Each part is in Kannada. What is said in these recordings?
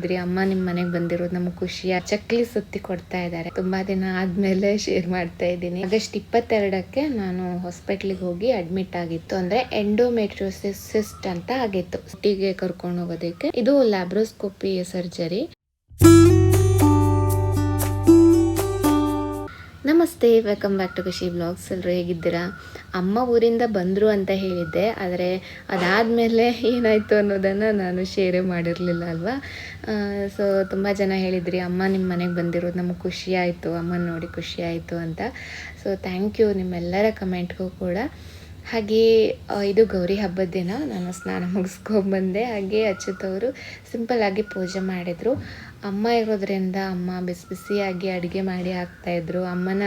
ಇದ್ರಿ ಅಮ್ಮ ನಿಮ್ ಮನೆಗ್ ಬಂದಿರೋದು ನಮ್ಗೆ ಖುಷಿಯ ಚಕ್ಲಿ ಸುತ್ತಿ ಕೊಡ್ತಾ ಇದ್ದಾರೆ. ತುಂಬಾ ದಿನ ಆದ್ಮೇಲೆ ಶೇರ್ ಮಾಡ್ತಾ ಇದ್ದೀನಿ. ಆಗಸ್ಟ್ ಇಪ್ಪತ್ತೆರಡಕ್ಕೆ ನಾನು ಹಾಸ್ಪಿಟ್ಲಿಗೆ ಹೋಗಿ ಅಡ್ಮಿಟ್ ಆಗಿತ್ತು. ಅಂದ್ರೆ ಎಂಡೋಮೆಟ್ರೋಸಿಸ್ ಸಿಸ್ಟ್ ಅಂತ ಆಗಿತ್ತು. ಸಿಟಿಗೆ ಕರ್ಕೊಂಡು ಹೋಗೋದಕ್ಕೆ. ಇದು ಲ್ಯಾಬ್ರೋಸ್ಕೋಪಿ ಸರ್ಜರಿ ನಮಸ್ತೆ welcome back to Khushi blogs ಎಲ್ಲರೂ ಹೇಗಿದ್ದೀರಾ? ಅಮ್ಮ ಊರಿಂದ ಬಂದರು ಅಂತ ಹೇಳಿದ್ದೆ, ಆದರೆ ಅದಾದಮೇಲೆ ಏನಾಯಿತು ಅನ್ನೋದನ್ನು ನಾನು ಶೇರೇ ಮಾಡಿರಲಿಲ್ಲ ಅಲ್ವಾ? ಸೊ ತುಂಬ ಜನ ಹೇಳಿದ್ರಿ, ಅಮ್ಮ ನಿಮ್ಮ ಮನೆಗೆ ಬಂದಿರೋದು ನಮಗೆ ಖುಷಿ ಆಯಿತು, ಅಮ್ಮನ ನೋಡಿ ಖುಷಿ ಆಯಿತು ಅಂತ. ಸೊ ಥ್ಯಾಂಕ್ ಯು ನಿಮ್ಮೆಲ್ಲರ ಕಮೆಂಟ್ಗೂ ಕೂಡ. ಹಾಗೆ ಇದು ಗೌರಿ ಹಬ್ಬದ ದಿನ ನಾನು ಸ್ನಾನ ಮುಗಿಸ್ಕೊಂಡ್ಬಂದೆ ಹಾಗೆ ಅಚ್ಚುತ್ತವರು ಸಿಂಪಲ್ ಆಗಿ ಪೂಜೆ ಮಾಡಿದರು. ಅಮ್ಮ ಇರೋದ್ರಿಂದ ಅಮ್ಮ ಬಿಸಿ ಬಿಸಿಯಾಗಿ ಅಡುಗೆ ಮಾಡಿ ಹಾಕ್ತಾಯಿದ್ರು ಅಮ್ಮನ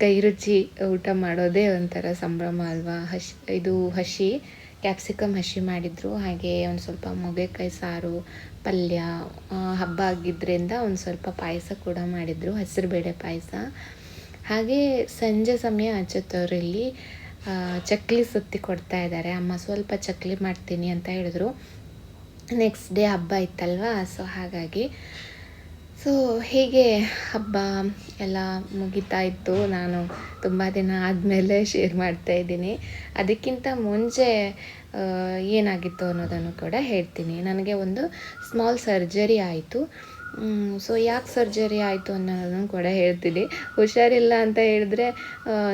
ಕೈ ರುಚಿ ಊಟ ಮಾಡೋದೇ ಒಂಥರ ಸಂಭ್ರಮ ಅಲ್ವಾ? ಹಸಿ ಇದು ಹಸಿ ಕ್ಯಾಪ್ಸಿಕಮ್ ಹಸಿ ಮಾಡಿದರು. ಹಾಗೆ ಒಂದು ಸ್ವಲ್ಪ ಮೊಗೆಕಾಯಿ ಸಾರು ಪಲ್ಯ ಹಬ್ಬ ಆಗಿದ್ದರಿಂದ ಒಂದು ಸ್ವಲ್ಪ ಪಾಯಸ ಕೂಡ ಮಾಡಿದರು. ಹೆಸರುಬೇಳೆ ಪಾಯಸ. ಹಾಗೆ ಸಂಜೆ ಸಮಯ ಅಚ್ಚುತ್ತವ್ರು ಇಲ್ಲಿ ಆ, ಚಕ್ಲಿ ಸುತ್ತಿ ಕೊಡ್ತಾ ಇದ್ದಾರೆ. ಅಮ್ಮ, ಸ್ವಲ್ಪ ಚಕ್ಲಿ ಮಾಡ್ತೀನಿ ಅಂತ ಹೇಳಿದ್ರು. ನೆಕ್ಸ್ಟ್ ಡೇ ಹಬ್ಬ ಇತ್ತಲ್ವಾ? ಸೊ ಹಾಗಾಗಿ. ಸೊ ಹೀಗೆ ಹಬ್ಬ ಎಲ್ಲ ಮುಗಿತಾ ಇತ್ತು. ನಾನು ತುಂಬ ದಿನ ಆದಮೇಲೆ ಶೇರ್ ಮಾಡ್ತಾ ಇದ್ದೀನಿ. ಅದಕ್ಕಿಂತ ಮುಂಚೆ ಏನಾಗಿತ್ತು ಅನ್ನೋದನ್ನು ಕೂಡ ಹೇಳ್ತೀನಿ. ನನಗೆ ಒಂದು ಸ್ಮಾಲ್ ಸರ್ಜರಿ ಆಯಿತು. ಸೊ ಯಾಕೆ ಸರ್ಜರಿ ಆಯಿತು ಅನ್ನೋದನ್ನು ಕೂಡ ಹೇಳ್ತೀನಿ. ಹುಷಾರಿಲ್ಲ ಅಂತ ಹೇಳಿದ್ರೆ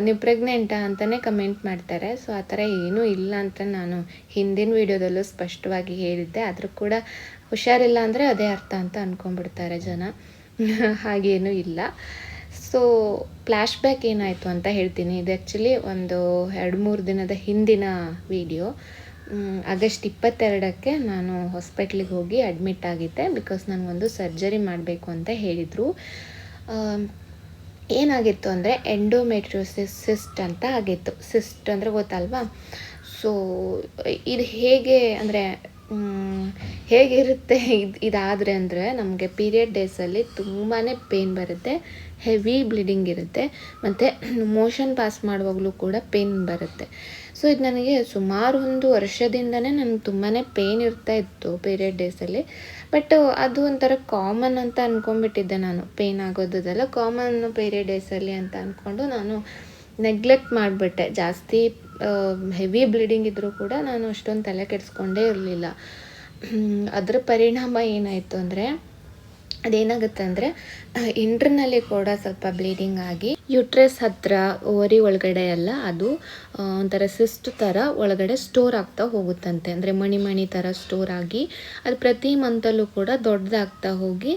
ನೀವು ಪ್ರೆಗ್ನೆಂಟಾ ಅಂತಲೇ ಕಮೆಂಟ್ ಮಾಡ್ತಾರೆ. ಸೊ ಆ ಥರ ಏನೂ ಇಲ್ಲ ಅಂತ ನಾನು ಹಿಂದಿನ ವಿಡಿಯೋದಲ್ಲೂ ಸ್ಪಷ್ಟವಾಗಿ ಹೇಳಿದ್ದೆ. ಆದರೂ ಕೂಡ ಹುಷಾರಿಲ್ಲ ಅಂದರೆ ಅದೇ ಅರ್ಥ ಅಂತ ಅಂದ್ಕೊಂಡ್ಬಿಡ್ತಾರೆ ಜನ. ಹಾಗೇನೂ ಇಲ್ಲ. ಸೊ ಫ್ಲ್ಯಾಶ್ ಬ್ಯಾಕ್ ಏನಾಯಿತು ಅಂತ ಹೇಳ್ತೀನಿ. ಇದು ಆ್ಯಕ್ಚುಲಿ ಒಂದು ಎರಡು ಮೂರು ದಿನದ ಹಿಂದಿನ ವಿಡಿಯೋ ಆಗಸ್ಟ್ ಇಪ್ಪತ್ತೆರಡಕ್ಕೆ ನಾನು ಹಾಸ್ಪಿಟ್ಲಿಗೆ ಹೋಗಿ ಅಡ್ಮಿಟ್ ಆಗಿದ್ದೆ ಬಿಕಾಸ್ ನನಗೊಂದು ಸರ್ಜರಿ ಮಾಡಬೇಕು ಅಂತ ಹೇಳಿದರು. ಏನಾಗಿತ್ತು ಅಂದರೆ ಎಂಡೋಮೆಟ್ರಿಯೋಸಿಸ್ ಸಿಸ್ಟ್ ಅಂತ ಆಗಿತ್ತು. ಸಿಸ್ಟ್ ಅಂದರೆ ಗೊತ್ತಲ್ವಾ? ಸೊ ಇದು ಹೇಗೆ ಅಂದರೆ ಹೇಗಿರುತ್ತೆ ಇದು ಇದಾದರೆ ಅಂದರೆ ನಮಗೆ ಪೀರಿಯಡ್ ಡೇಸಲ್ಲಿ ತುಂಬಾ ಪೇನ್ ಬರುತ್ತೆ. ಹೆವಿ ಬ್ಲೀಡಿಂಗ್ ಇರುತ್ತೆ. ಮತ್ತು ಮೋಷನ್ ಪಾಸ್ ಮಾಡುವಾಗಲೂ ಕೂಡ ಪೇನ್ ಬರುತ್ತೆ. ಸೊ ಇದು ನನಗೆ ಸುಮಾರು ಒಂದು ವರ್ಷದಿಂದನೇ ನನಗೆ ತುಂಬಾ ಪೇನ್ ಇರ್ತಾ ಇತ್ತು ಪೀರಿಯಡ್ ಡೇಸಲ್ಲಿ. ಬಟ್ ಅದು ಒಂಥರ ಕಾಮನ್ ಅಂತ ಅಂದ್ಕೊಂಡ್ಬಿಟ್ಟಿದ್ದೆ ನಾನು. ಪೇನ್ ಆಗೋದಲ್ಲ ಕಾಮನ್ ಪೀರಿಯಡ್ ಡೇಸಲ್ಲಿ ಅಂತ ಅಂದ್ಕೊಂಡು ನಾನು ನೆಗ್ಲೆಕ್ಟ್ ಮಾಡಿಬಿಟ್ಟೆ. ಜಾಸ್ತಿ ಹೆವಿ ಬ್ಲೀಡಿಂಗ್ ಇದ್ದರೂ ಕೂಡ ನಾನು ಅಷ್ಟೊಂದು ತಲೆ ಕೆಡಿಸ್ಕೊಂಡೇ ಇರಲಿಲ್ಲ. ಅದರ ಪರಿಣಾಮ ಏನಾಯಿತು ಅಂದರೆ ಅದೇನಾಗುತ್ತೆ ಅಂದರೆ ಇಂಟ್ರನಲ್ಲಿ ಕೂಡ ಸ್ವಲ್ಪ ಬ್ಲೀಡಿಂಗ್ ಆಗಿ ಯುಟ್ರೆಸ್ ಹತ್ರ ಓರಿ ಒಳಗಡೆ ಎಲ್ಲ ಅದು ಒಂಥರ ಸಿಸ್ಟ್ ಥರ ಒಳಗಡೆ ಸ್ಟೋರ್ ಆಗ್ತಾ ಹೋಗುತ್ತಂತೆ. ಅಂದರೆ ಮಣಿ ಮಣಿ ಥರ ಸ್ಟೋರ್ ಆಗಿ ಅದು ಪ್ರತಿ ಮಂತಲ್ಲೂ ಕೂಡ ದೊಡ್ಡದಾಗ್ತಾ ಹೋಗಿ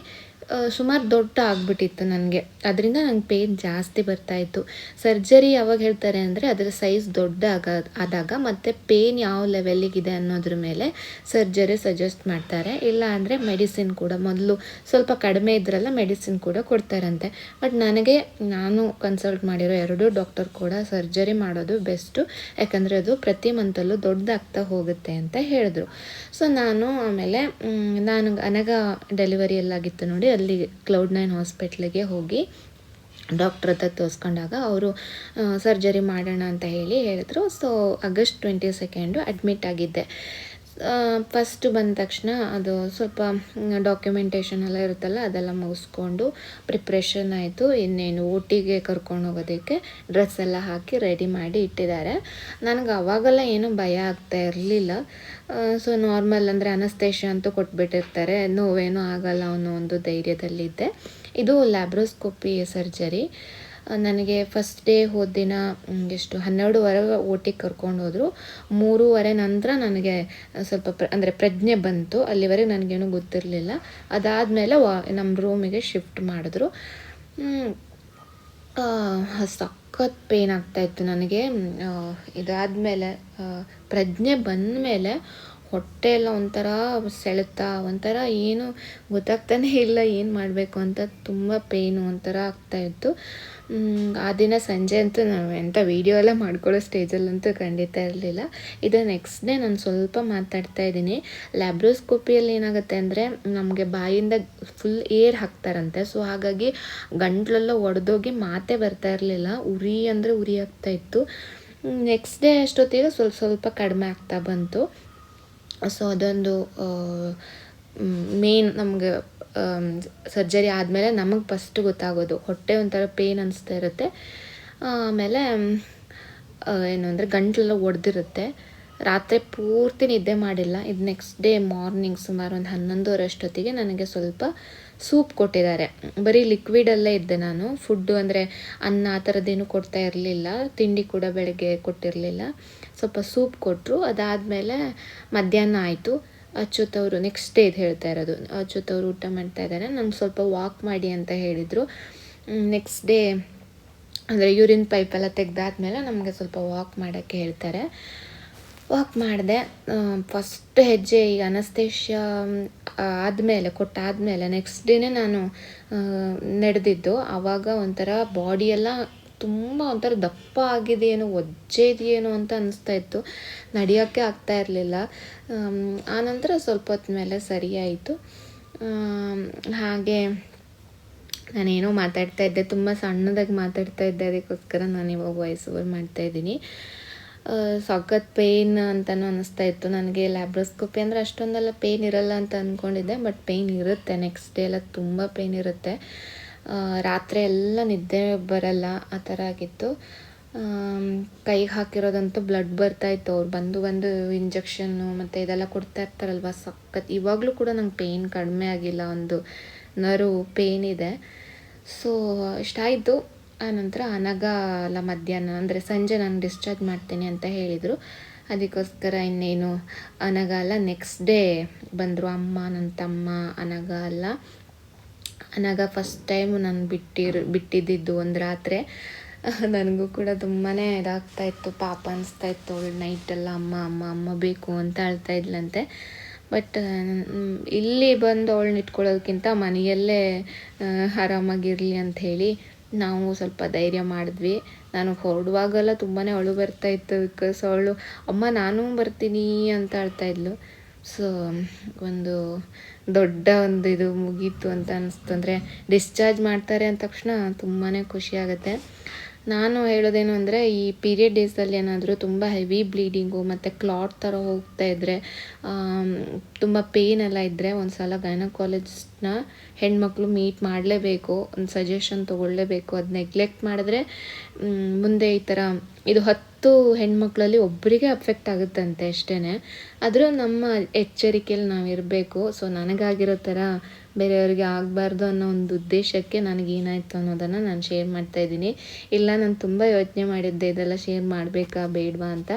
ಸುಮಾರು ದೊಡ್ಡ ಆಗಿಬಿಟ್ಟಿತ್ತು ನನಗೆ. ಅದರಿಂದ ನಂಗೆ ಪೇನ್ ಜಾಸ್ತಿ ಬರ್ತಾಯಿತ್ತು ಸರ್ಜರಿ ಯಾವಾಗ ಹೇಳ್ತಾರೆ ಅಂದರೆ ಅದರ ಸೈಜ್ ದೊಡ್ಡ ಆಗ, ಆದಾಗ ಮತ್ತು ಪೇನ್ ಯಾವ ಲೆವೆಲ್ಲಿಗಿದೆ ಅನ್ನೋದ್ರ ಮೇಲೆ ಸರ್ಜರಿ ಸಜೆಸ್ಟ್ ಮಾಡ್ತಾರೆ. ಇಲ್ಲ ಅಂದರೆ ಮೆಡಿಸಿನ್ ಕೂಡ ಮೊದಲು ಸ್ವಲ್ಪ ಕಡಿಮೆ ಇದ್ರಲ್ಲ ಮೆಡಿಸಿನ್ ಕೂಡ ಕೊಡ್ತಾರಂತೆ. ಬಟ್ ನನಗೆ, ನಾನು ಕನ್ಸಲ್ಟ್ ಮಾಡಿರೋ ಎರಡೂ ಡಾಕ್ಟರ್ ಕೂಡ ಸರ್ಜರಿ ಮಾಡೋದು ಬೆಸ್ಟು ಯಾಕಂದರೆ ಅದು ಪ್ರತಿ ಮಂತಲ್ಲೂ ದೊಡ್ಡದಾಗ್ತಾ ಹೋಗುತ್ತೆ ಅಂತ ಹೇಳಿದ್ರು. ಸೊ ನಾನು ಆಮೇಲೆ ನಾನು ಅನಗ ಡೆಲಿವರಿ ಎಲ್ಲಾಗಿತ್ತು ನೋಡಿ ಅಲ್ಲಿ ಕ್ಲೌಡ್ ನೈನ್ ಹಾಸ್ಪಿಟ್ಲಿಗೆ ಹೋಗಿ ಡಾಕ್ಟ್ರ್ ಹತ್ರ ತೋರಿಸ್ಕೊಂಡಾಗ ಅವರು ಸರ್ಜರಿ ಮಾಡೋಣ ಅಂತ ಹೇಳಿ ಹೇಳಿದ್ರು. So August twenty second admit ಆಗಿದ್ದೆ. ಫಸ್ಟ್ ಬಂದ ತಕ್ಷಣ ಅದು ಸ್ವಲ್ಪ ಡಾಕ್ಯುಮೆಂಟೇಷನ್ ಎಲ್ಲ ಇರುತ್ತಲ್ಲ, ಅದೆಲ್ಲ ಮುಗಿಸ್ಕೊಂಡು ಪ್ರಿಪ್ರೇಷನ್ ಆಯಿತು. ಇನ್ನೇನು ಊಟಿಗೆ ಕರ್ಕೊಂಡು ಹೋಗೋದಕ್ಕೆ ಡ್ರೆಸ್ ಎಲ್ಲ ಹಾಕಿ ರೆಡಿ ಮಾಡಿ ಇಟ್ಟಿದ್ದಾರೆ. ನನಗೆ ಅವಾಗೆಲ್ಲ ಏನೂ ಭಯ ಆಗ್ತಾ ಇರಲಿಲ್ಲ. ಸೊ ನಾರ್ಮಲ್ ಅಂದರೆ ಅನಸ್ತೇಷ ಅಂತೂ ಕೊಟ್ಬಿಟ್ಟಿರ್ತಾರೆ. ನೋವೇನೂ ಆಗಲ್ಲ ಅನ್ನೋ ಒಂದು ಧೈರ್ಯದಲ್ಲಿದ್ದೆ. ಇದು ಲ್ಯಾಬ್ರೋಸ್ಕೋಪಿ ಸರ್ಜರಿ ನನಗೆ ಫಸ್ಟ್ ಡೇ ಹೋದ ದಿನ ಎಷ್ಟು ಹನ್ನೆರಡುವರೆ ಓಟಿಗೆ ಕರ್ಕೊಂಡು ಹೋದರು. ಮೂರುವರೆ ನಂತರ ನನಗೆ ಸ್ವಲ್ಪ ಪ್ರ, ಅಂದರೆ ಪ್ರಜ್ಞೆ ಬಂತು. ಅಲ್ಲಿವರೆಗೆ ನನಗೇನು ಗೊತ್ತಿರಲಿಲ್ಲ. ಅದಾದಮೇಲೆ ವಾ ನಮ್ಮ ರೂಮಿಗೆ ಶಿಫ್ಟ್ ಮಾಡಿದ್ರು. ಸಖತ್ ಪೇನ್ ಆಗ್ತಾಯಿತ್ತು ನನಗೆ. ಇದಾದ ಮೇಲೆ ಪ್ರಜ್ಞೆ ಬಂದ ಮೇಲೆ ಹೊಟ್ಟೆ ಎಲ್ಲ ಒಂಥರ ಸೆಳೆತ, ಒಂಥರ ಏನು ಗೊತ್ತಾಗ್ತಾನೇ ಇಲ್ಲ ಏನು ಮಾಡಬೇಕು ಅಂತ ತುಂಬ ಪೇಯ್ನು ಒಂಥರ ಆಗ್ತಾಯಿತ್ತು ಆ ದಿನ ಸಂಜೆ ಅಂತೂ ನಾವು ಎಂಥ ವೀಡಿಯೋ ಎಲ್ಲ ಮಾಡ್ಕೊಳ್ಳೋ ಸ್ಟೇಜಲ್ಲಂತೂ ಖಂಡಿತ ಇರಲಿಲ್ಲ. ಇದು ನೆಕ್ಸ್ಟ್ ಡೇ ನಾನು ಸ್ವಲ್ಪ ಮಾತಾಡ್ತಾ ಇದ್ದೀನಿ. ಲ್ಯಾಬ್ರೋಸ್ಕೋಪಿಯಲ್ಲಿ ಏನಾಗುತ್ತೆ ಅಂದರೆ ನಮಗೆ ಬಾಯಿಂದ ಫುಲ್ ಏರ್ ಹಾಕ್ತಾರಂತೆ. ಸೊ ಹಾಗಾಗಿ ಗಂಟ್ಲೆಲ್ಲ ಒಡೆದೋಗಿ ಮಾತೇ ಬರ್ತಾ ಇರಲಿಲ್ಲ. ಉರಿ ಅಂದರೆ ಉರಿ ಆಗ್ತಾ ಇತ್ತು. ನೆಕ್ಸ್ಟ್ ಡೇ ಅಷ್ಟೊತ್ತಿಗೆ ಸ್ವಲ್ಪ ಸ್ವಲ್ಪ ಕಡಿಮೆ ಆಗ್ತಾ ಬಂತು. ಸೊ ಅದೊಂದು ಮೇನ್ ನಮ್ಗೆ ಸರ್ಜರಿ ಆದಮೇಲೆ ನಮಗೆ ಫಸ್ಟ್ ಗೊತ್ತಾಗೋದು. ಹೊಟ್ಟೆ ಒಂಥರ ಪೇನ್ ಅನಿಸ್ತಾ ಇರುತ್ತೆ. ಆಮೇಲೆ ಏನು ಅಂದರೆ ಗಂಟ್ಲೆಲ್ಲ ಒಡೆದಿರುತ್ತೆ. ರಾತ್ರಿ ಪೂರ್ತಿ ನಿದ್ದೆ ಮಾಡಿಲ್ಲ. ಇದು ನೆಕ್ಸ್ಟ್ ಡೇ ಮಾರ್ನಿಂಗ್ ಸುಮಾರು ಒಂದು ಹನ್ನೊಂದುವರೆ ಅಷ್ಟೊತ್ತಿಗೆ ನನಗೆ ಸ್ವಲ್ಪ ಸೂಪ್ ಕೊಟ್ಟಿದ್ದಾರೆ. ಬರೀ ಲಿಕ್ವಿಡಲ್ಲೇ ಇದ್ದೆ ನಾನು. ಫುಡ್ಡು ಅಂದರೆ ಅನ್ನ ಆ ಥರದ್ದೇನು ಕೊಡ್ತಾ ಇರಲಿಲ್ಲ. ತಿಂಡಿ ಕೂಡ ಬೆಳಗ್ಗೆ ಕೊಟ್ಟಿರಲಿಲ್ಲ. ಸ್ವಲ್ಪ ಸೂಪ್ ಕೊಟ್ಟರು ಅದಾದಮೇಲೆ ಮಧ್ಯಾಹ್ನ ಆಯಿತು. ಅಚ್ಯುತ್ ಅವರು ನೆಕ್ಸ್ಟ್ ಡೇ ಇದು ಹೇಳ್ತಾ ಇರೋದು. ಅಚ್ಯುತ್ ಅವರು ಊಟ ಮಾಡ್ತಾ ಇದ್ದಾರೆ. ನಂಗೆ ಸ್ವಲ್ಪ ವಾಕ್ ಮಾಡಿ ಅಂತ ಹೇಳಿದರು. ನೆಕ್ಸ್ಟ್ ಡೇ ಅಂದರೆ ಯೂರಿನ್ ಪೈಪೆಲ್ಲ ತೆಗೆದಾದ್ಮೇಲೆ ನಮಗೆ ಸ್ವಲ್ಪ ವಾಕ್ ಮಾಡೋಕ್ಕೆ ಹೇಳ್ತಾರೆ. ವಾಕ್ ಮಾಡಿದೆ ಫಸ್ಟ್ ಹೆಜ್ಜೆ ಈಗ ಅನಸ್ತೇಷ್ಯ ಆದಮೇಲೆ, ಕೊಟ್ಟಾದಮೇಲೆ ನೆಕ್ಸ್ಟ್ ಡೇನೇ ನಾನು ನಡೆದಿದ್ದು. ಆವಾಗ ಒಂಥರ ಬಾಡಿಯೆಲ್ಲ ತುಂಬ ಒಂಥರ ದಪ್ಪ ಆಗಿದೆಯೇನೋ ಒಜ್ಜೆ ಇದೆಯೇನೋ ಅಂತ ಅನಿಸ್ತಾ ಇತ್ತು. ನಡೆಯೋಕ್ಕೆ ಆಗ್ತಾ ಇರಲಿಲ್ಲ. ಆನಂತರ ಸ್ವಲ್ಪ ಹೊತ್ತ ಮೇಲೆ ಸರಿಯಾಯಿತು ಹಾಗೆ ನಾನೇನೋ ಮಾತಾಡ್ತಾ ಇದ್ದೆ, ತುಂಬ ಸಣ್ಣದಾಗಿ ಮಾತಾಡ್ತಾ ಇದ್ದೆ, ಅದಕ್ಕೋಸ್ಕರ ನಾನು ಇವಾಗ ವಾಯ್ಸ್ ಓವರ್ ಮಾಡ್ತಾ ಇದ್ದೀನಿ. ಸಖತ್ ಪೇಯ್ನ್ ಅಂತಲೂ ಅನ್ನಿಸ್ತಾ ಇತ್ತು. ನನಗೆ ಲ್ಯಾಬ್ರೋಸ್ಕೋಪಿ ಅಂದರೆ ಅಷ್ಟೊಂದೆಲ್ಲ ಪೇಯ್ನ್ ಇರಲ್ಲ ಅಂತ ಅಂದ್ಕೊಂಡಿದ್ದೆ ಬಟ್ ಪೇಯ್ನ್ ಇರುತ್ತೆ ನೆಕ್ಸ್ಟ್ ಡೇ ಎಲ್ಲ ತುಂಬ ಪೇಯ್ನ್ ಇರುತ್ತೆ. ರಾತ್ರಿ ಎಲ್ಲ ನಿದ್ದೆ ಬರಲ್ಲ, ಆ ಥರ ಆಗಿತ್ತು. ಕೈಗೆ ಹಾಕಿರೋದಂತೂ ಬ್ಲಡ್ ಬರ್ತಾ ಇತ್ತು. ಅವ್ರು ಬಂದು ಬಂದು ಇಂಜೆಕ್ಷನ್ನು ಮತ್ತು ಇದೆಲ್ಲ ಕೊಡ್ತಾ ಇರ್ತಾರಲ್ವ, ಸಖತ್. ಇವಾಗಲೂ ಕೂಡ ನಂಗೆ ಪೇಯ್ನ್ ಕಡಿಮೆ ಆಗಿಲ್ಲ, ಒಂದು ನರು ಪೇಯ್ನ್ ಇದೆ. ಸೊ ಇಷ್ಟಾಯಿತು ಆನಂತರ ಅಲ್ಲ ಮಧ್ಯಾಹ್ನ, ಅಂದರೆ ಸಂಜೆ ನಾನು ಡಿಸ್ಚಾರ್ಜ್ ಮಾಡ್ತೀನಿ ಅಂತ ಹೇಳಿದರು. ಅದಕ್ಕೋಸ್ಕರ ಇನ್ನೇನು ಅನಗಾಲ ನೆಕ್ಸ್ಟ್ ಡೇ ಬಂದರು ಅಮ್ಮ, ನನ್ನ ತಮ್ಮ ಅನಗಾಲ ಅನಗ ಫಸ್ಟ್ ಟೈಮ್ ನಾನು ಬಿಟ್ಟಿರ್, ಬಿಟ್ಟಿದ್ದಿದ್ದು ಒಂದು ರಾತ್ರಿ. ನನಗೂ ಕೂಡ ತುಂಬಾ ಇದಾಗ್ತಾ ಇತ್ತು, ಪಾಪ ಅನಿಸ್ತಾ ಇತ್ತು ಅವಳು ನೈಟೆಲ್ಲ ಅಮ್ಮ ಅಮ್ಮ ಅಮ್ಮ ಬೇಕು ಅಂತ ಅಳ್ತಾ ಇದ್ಲಂತೆ. ಬಟ್ ಇಲ್ಲಿ ಬಂದು ಅವಳನ್ನ ಇಟ್ಕೊಳ್ಳೋದಕ್ಕಿಂತ ಮನೆಯಲ್ಲೇ ಆರಾಮಾಗಿರಲಿ ಅಂತ ಹೇಳಿ ನಾವು ಸ್ವಲ್ಪ ಧೈರ್ಯ ಮಾಡಿದ್ವಿ. ನಾನು ಹೊರಡುವಾಗೆಲ್ಲ ತುಂಬಾ ಅಳು ಬರ್ತಾ ಇತ್ತು ಬಿಕಾಸ್ ಅವಳು, ಅಮ್ಮ, ನಾನು ಬರ್ತೀನಿ ಅಂತ ಅಳ್ತಾ ಇದ್ಲು. ಸೊ, ಒಂದು ದೊಡ್ಡ ಒಂದು ಇದು ಮುಗೀತು ಅಂತ ಅನ್ನಿಸ್ತು ಅಂದರೆ ಡಿಸ್ಚಾರ್ಜ್ ಮಾಡ್ತಾರೆ ಅಂದ ತಕ್ಷಣ ತುಂಬಾ ಖುಷಿ ಆಗುತ್ತೆ. ನಾನು ಹೇಳೋದೇನು ಅಂದರೆ, ಈ ಪೀರಿಯಡ್ ಡೇಸಲ್ಲಿ ಏನಾದರೂ ತುಂಬ ಹೆವಿ ಬ್ಲೀಡಿಂಗು ಮತ್ತು ಕ್ಲಾಟ್ ಥರ ಹೋಗ್ತಾ ಇದ್ದರೆ ತುಂಬ ಪೇನ್ ಎಲ್ಲ ಇದ್ದರೆ ಒಂದು ಸಲ ಗೈನಕಾಲಜಿಸ್ಟ್ನ ಹೆಣ್ಮಕ್ಳು ಮೀಟ್ ಮಾಡಲೇಬೇಕು, ಒಂದು ಸಜೆಷನ್ ತೊಗೊಳ್ಳೇಬೇಕು ಅದು ನೆಗ್ಲೆಕ್ಟ್ ಮಾಡಿದ್ರೆ ಮುಂದೆ ಈ ಥರ ಇದು ಹತ್ತು ಹೆಣ್ಮಕ್ಳಲ್ಲಿ ಒಬ್ಬರಿಗೆ ಅಫೆಕ್ಟ್ ಆಗುತ್ತಂತೆ ಅಷ್ಟೇ ಆದರೂ ನಮ್ಮ ಎಚ್ಚರಿಕೆಯಲ್ಲಿ ನಾವು ಇರಬೇಕು ಸೊ ನನಗಾಗಿರೋ ಥರ ಬೇರೆಯವ್ರಿಗೆ ಆಗಬಾರ್ದು ಅನ್ನೋ ಒಂದು ಉದ್ದೇಶಕ್ಕೆ ನನಗೇನಾಯಿತು ಅನ್ನೋದನ್ನು ನಾನು ಶೇರ್ ಮಾಡ್ತಾ ಇದ್ದೀನಿ. ಇಲ್ಲ, ನಾನು ತುಂಬ ಯೋಚನೆ ಮಾಡಿದ್ದೆ, ಇದೆಲ್ಲ ಶೇರ್ ಮಾಡಬೇಕಾ, ಬೇಡವಾ ಅಂತ.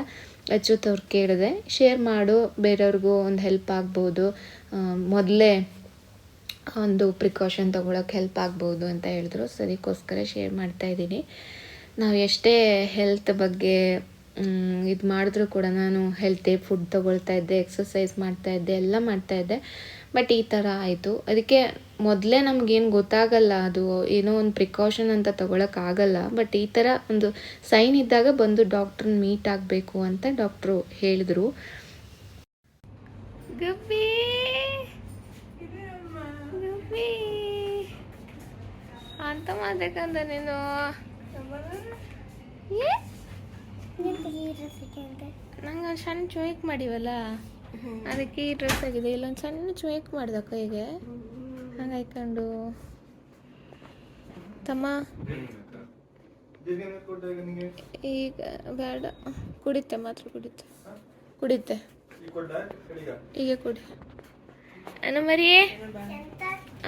ಅಚ್ಯುತ್ ಅವ್ರು ಕೇಳಿದೆ ಶೇರ್ ಮಾಡು, ಬೇರೆಯವ್ರಿಗೂ ಒಂದು ಹೆಲ್ಪ್ ಆಗ್ಬೋದು. ಮೊದಲೇ ಒಂದು ಪ್ರಿಕಾಷನ್ ತೊಗೊಳಕ್ಕೆ ಹೆಲ್ಪ್ ಆಗ್ಬೋದು ಅಂತ ಹೇಳಿದ್ರು. ಸೊ ಅದಕ್ಕೋಸ್ಕರ ಶೇರ್ ಮಾಡ್ತಾ ಇದ್ದೀನಿ. ನಾವು ಎಷ್ಟೇ ಹೆಲ್ತ್ ಬಗ್ಗೆ ಇದು ಮಾಡಿದ್ರೂ ಕೂಡ ನಾನು ಹೆಲ್ತಿ ಫುಡ್ ತೊಗೊಳ್ತಾ ಇದ್ದೆ ಎಕ್ಸಸೈಸ್ ಮಾಡ್ತಾ ಇದ್ದೆ, ಎಲ್ಲ ಮಾಡ್ತಾ ಇದ್ದೆ. ಬಟ್ ಈ ಥರ ಆಯಿತು. ಅದಕ್ಕೆ ಮೊದಲೇ ನಮಗೇನು ಗೊತ್ತಾಗಲ್ಲ ಅದು ಏನೋ ಒಂದು ಪ್ರಿಕಾಷನ್ ಅಂತ ತೊಗೊಳಕ್ಕಾಗಲ್ಲ. ಬಟ್ ಈ ಥರ ಒಂದು ಸೈನ್ ಇದ್ದಾಗ ಬಂದು ಡಾಕ್ಟ್ರನ್ನ ಮೀಟ್ ಆಗಬೇಕು ಅಂತ ಡಾಕ್ಟ್ರು ಹೇಳಿದ್ರು. ಗಬ್ಬಿ! ಗಬ್ಬಿ! ಅಂತ ಮಾಡ್ಬೇಕಂದ ನೀನು. ನಂಗೆ ಸಣ್ಣ ಚೋಯ್ಕ್ ಮಾಡಿವಲ್ಲ? ಅದಕ್ಕೆ ಈ ಡ್ರೆಸ್ ಆಗಿದೆ. ಇಲ್ಲೊಂದು ಸಣ್ಣ ಚುವೇಕ್ ಮಾಡ್ದೆ ಕೈಗೆ ಹಂಗೆ ಹಾಕೊಂಡು ತಮ್ಮ? ಈಗ ಬೇಡ. ಕುಡಿತೆ, ಮಾತ್ರ ಕುಡಿತೆ. ಕುಡಿತೆ. ಈಗ ಕುಡಿ. ಅನ್ನ ಮರಿ.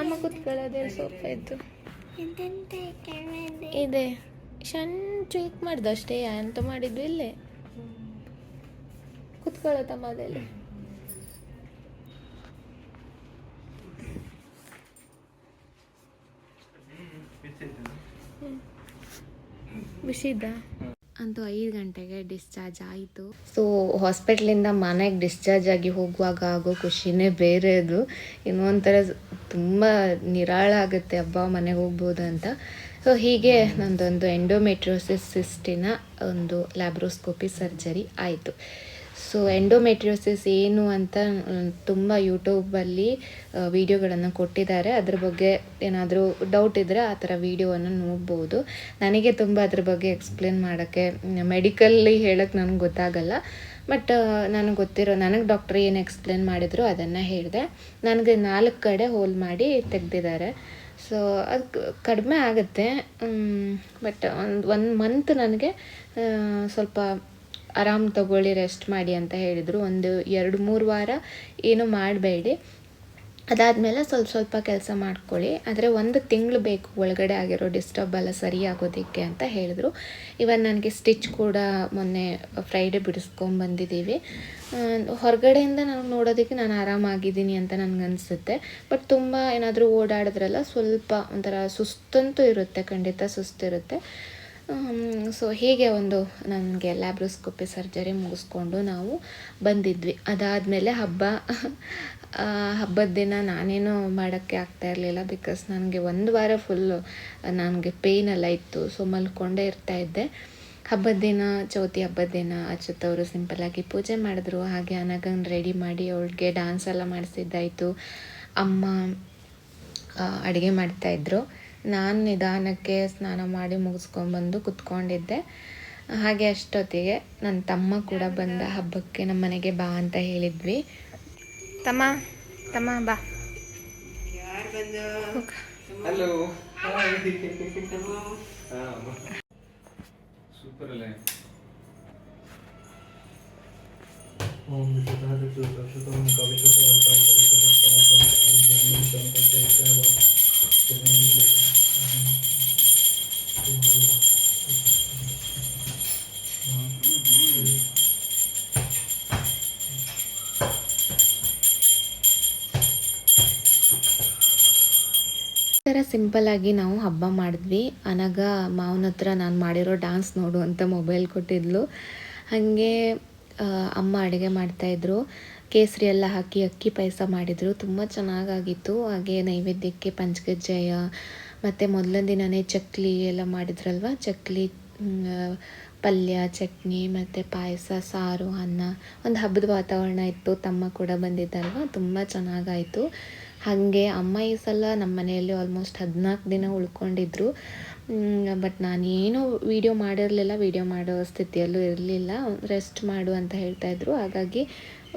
ಅಮ್ಮ ಕುತ್ಕೊಳ್ಳೋದೇ ಸೋಫಾ ಇತ್ತು ಇದೆ. ಸಣ್ಣ ಚೇಕ್ ಮಾಡ್ದು ಅಷ್ಟೇ ಅಂತ ಮಾಡಿದ್ವಿ ಇಲ್ಲೇ. ಕುತ್ಕೊಳ್ಳೋ ತಮ್ಮ ಅದೆಲ್ಲ ಬಿಸಿದ್ದ ಅಂತೂ ಐದು ಗಂಟೆಗೆ ಡಿಸ್ಚಾರ್ಜ್ ಆಯಿತು. ಸೊ ಹಾಸ್ಪಿಟ್ಲಿಂದ ಮನೆಗೆ ಡಿಸ್ಚಾರ್ಜ್ ಆಗಿ ಹೋಗುವಾಗ ಆಗೋ ಖುಷಿನೇ ಬೇರೆ ಅದು. ಇನ್ನೊಂಥರ ತುಂಬ ನಿರಾಳ ಆಗುತ್ತೆ ಹಬ್ಬ ಮನೆಗೆ ಹೋಗ್ಬೋದು ಅಂತ. ಸೊ ಹೀಗೆ ನಂದೊಂದು ಎಂಡೋಮೆಟ್ರೋಸಿಸ್ ಸಿಸ್ಟಿನ ಒಂದು ಲ್ಯಾಬ್ರೋಸ್ಕೋಪಿ ಸರ್ಜರಿ ಆಯಿತು. ಸೊ ಎಂಡೋಮೆಟ್ರಿಯೋಸಿಸ್ ಏನು ಅಂತ ತುಂಬ ಯೂಟ್ಯೂಬಲ್ಲಿ ವೀಡಿಯೋಗಳನ್ನು ಕೊಟ್ಟಿದ್ದಾರೆ. ಅದ್ರ ಬಗ್ಗೆ ಏನಾದರೂ ಡೌಟ್ ಇದ್ದರೆ ಆ ಥರ ವೀಡಿಯೋವನ್ನು ನೋಡ್ಬೋದು. ನನಗೆ ತುಂಬ ಅದ್ರ ಬಗ್ಗೆ ಎಕ್ಸ್ಪ್ಲೇನ್ ಮಾಡೋಕ್ಕೆ ಮೆಡಿಕಲ್ಲಿ ಹೇಳೋಕ್ಕೆ ನನಗೆ ಗೊತ್ತಾಗಲ್ಲ. ಬಟ್ ನನಗೆ ಗೊತ್ತಿರೋ, ನನಗೆ ಡಾಕ್ಟ್ರ್ ಏನು ಎಕ್ಸ್ಪ್ಲೇನ್ ಮಾಡಿದ್ರು ಅದನ್ನು ಹೇಳಿದೆ. ನನಗೆ ನಾಲ್ಕು ಕಡೆ ಹೋಲ್ ಮಾಡಿ ತೆಗೆದಿದ್ದಾರೆ. ಸೊ ಅದು ಕಡಿಮೆ ಆಗುತ್ತೆ. ಬಟ್ ಒಂದು ಒನ್ ಮಂತ್ ನನಗೆ ಸ್ವಲ್ಪ ಆರಾಮ್ ತಗೊಳ್ಳಿ ರೆಸ್ಟ್ ಮಾಡಿ ಅಂತ ಹೇಳಿದರು. ಒಂದು ಎರಡು, ಮೂರು ವಾರ ಏನು ಮಾಡಬೇಡಿ. ಅದಾದಮೇಲೆ ಸ್ವಲ್ಪ ಸ್ವಲ್ಪ ಕೆಲಸ ಮಾಡ್ಕೊಳ್ಳಿ. ಆದರೆ ಒಂದು ತಿಂಗಳು ಬೇಕು ಒಳಗಡೆ ಆಗಿರೋ ಡಿಸ್ಟರ್ಬ್ ಎಲ್ಲ ಸರಿ ಆಗೋದಕ್ಕೆ ಅಂತ ಹೇಳಿದರು. ಇವನ್ ನನಗೆ ಸ್ಟಿಚ್ ಕೂಡ ಮೊನ್ನೆ ಫ್ರೈಡೇ ಬಿಡಿಸ್ಕೊಂಬಂದಿದ್ದೀವಿ ಹೊರಗಡೆಯಿಂದ ನಾನು ನೋಡೋದಕ್ಕೆ ನಾನು ಆರಾಮಾಗಿದ್ದೀನಿ ಅಂತ ನನಗೆ ಅನಿಸುತ್ತೆ ಬಟ್ ತುಂಬ ಏನಾದರೂ ಓಡಾಡಿದ್ರಲ್ಲ ಸ್ವಲ್ಪ ಒಂಥರ ಸುಸ್ತಂತೂ ಇರುತ್ತೆ, ಖಂಡಿತ ಸುಸ್ತಿರುತ್ತೆ. ಸೊ ಹೀಗೆ ಒಂದು ನನಗೆ ಲ್ಯಾಬ್ರೋಸ್ಕೋಪಿ ಸರ್ಜರಿ ಮುಗಿಸ್ಕೊಂಡು ನಾವು ಬಂದಿದ್ವಿ. ಅದಾದಮೇಲೆ ಹಬ್ಬ ಹಬ್ಬದ ದಿನ ನಾನೇನು ಮಾಡೋಕ್ಕೆ ಆಗ್ತಾ ಇರಲಿಲ್ಲ ಬಿಕಾಸ್ ನನಗೆ ಒಂದು ವಾರ ಫುಲ್ಲು ನನಗೆ ಪೇಯ್ನ್ ಎಲ್ಲ ಇತ್ತು ಸೊ ಮಲ್ಕೊಂಡೇ ಇರ್ತಾ ಇದ್ದೆ. ಹಬ್ಬದ ದಿನ ಚೌತಿ ಹಬ್ಬದ ದಿನ ಅಚ್ಚುತ್ತವರು ಸಿಂಪಲ್ಲಾಗಿ ಪೂಜೆ ಮಾಡಿದ್ರು. ಹಾಗೆ ಅನಗನ್ ರೆಡಿ ಮಾಡಿ ಅವಳಿಗೆ ಡ್ಯಾನ್ಸ್ ಎಲ್ಲ ಮಾಡಿಸಿದ್ದಾಯಿತು. ಅಮ್ಮ ಅಡುಗೆ ಮಾಡ್ತಾಯಿದ್ರು ನಾನು ನಿಧಾನಕ್ಕೆ ಸ್ನಾನ ಮಾಡಿ ಮುಗಿಸ್ಕೊಂಡ್ಬಂದು ಕುತ್ಕೊಂಡಿದ್ದೆ. ಹಾಗೆ ಅಷ್ಟೊತ್ತಿಗೆ ನನ್ನ ತಮ್ಮ ಕೂಡ ಬಂದ ಹಬ್ಬಕ್ಕೆ ನಮ್ಮ ಮನೆಗೆ ಬಾ ಅಂತ ಹೇಳಿದ್ವಿ. ತಮ್ಮ ತಮ್ಮ ಬಾ. ಹಲೋ ಸೂಪರ್ ಸಿಂಪಲ್ಲಾಗಿ ನಾವು ಹಬ್ಬ ಮಾಡಿದ್ವಿ. ಅನಗ ಮಾವನ ಹತ್ರ ನಾನು ಮಾಡಿರೋ ಡ್ಯಾನ್ಸ್ ನೋಡು ಅಂತ ಮೊಬೈಲ್ ಕೊಟ್ಟಿದ್ಲು. ಹಾಗೆ ಅಮ್ಮ ಅಡುಗೆ ಮಾಡ್ತಾಯಿದ್ರು ಕೇಸರಿ ಎಲ್ಲ ಹಾಕಿ ಅಕ್ಕಿ ಪಾಯಸ ಮಾಡಿದರು. ತುಂಬ ಚೆನ್ನಾಗಾಗಿತ್ತು. ಹಾಗೆ ನೈವೇದ್ಯಕ್ಕೆ ಪಂಚಕಜ್ಜಾಯ ಮತ್ತು ಮೊದಲನೇ ದಿನವೇ ಚಕ್ಲಿ ಎಲ್ಲ ಮಾಡಿದ್ರಲ್ವ? ಚಕ್ಲಿ ಪಲ್ಯ, ಚಟ್ನಿ, ಮತ್ತು ಪಾಯಸ, ಸಾರು, ಅನ್ನ. ಒಂದು ಹಬ್ಬದ ವಾತಾವರಣ ಇತ್ತು. ತಮ್ಮ ಕೂಡ ಬಂದಿದ್ದಲ್ವ? ತುಂಬ ಚೆನ್ನಾಗಾಯಿತು. ಹಾಗೆ ಅಮ್ಮ ಈ ಸಲ ನಮ್ಮ ಮನೆಯಲ್ಲಿ ಆಲ್ಮೋಸ್ಟ್ ಹದಿನಾಲ್ಕು ದಿನ ಉಳ್ಕೊಂಡಿದ್ರು. ಬಟ್ ನಾನೇನು ವೀಡಿಯೋ ಮಾಡಿರಲಿಲ್ಲ ವೀಡಿಯೋ ಮಾಡೋ ಸ್ಥಿತಿಯಲ್ಲೂ ಇರಲಿಲ್ಲ. ರೆಸ್ಟ್ ಮಾಡು ಅಂತ ಹೇಳ್ತಾ ಇದ್ರು. ಹಾಗಾಗಿ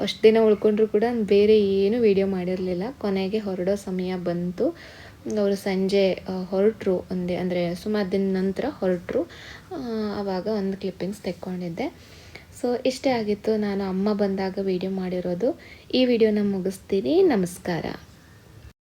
ಅಷ್ಟು ದಿನ ಉಳ್ಕೊಂಡ್ರು ಕೂಡ ಬೇರೆ ಏನು ವೀಡಿಯೋ ಮಾಡಿರಲಿಲ್ಲ. ಕೊನೆಗೆ ಹೊರಡೋ ಸಮಯ ಬಂತು. ಅವರು ಸಂಜೆ ಹೊರಟರು. ಒಂದೇ, ಅಂದರೆ ಸುಮಾರು ದಿನ ನಂತರ ಹೊರಟರು. ಆವಾಗ ಒಂದು ಕ್ಲಿಪ್ಪಿಂಗ್ಸ್ ತೆಕ್ಕೊಂಡಿದ್ದೆ. ಸೊ ಇಷ್ಟೇ ಆಗಿತ್ತು. ನಾನು ಅಮ್ಮ ಬಂದಾಗ ವೀಡಿಯೋ ಮಾಡಿರೋದು. ಈ ವಿಡಿಯೋನ ಮುಗಿಸ್ತೀನಿ. ನಮಸ್ಕಾರ.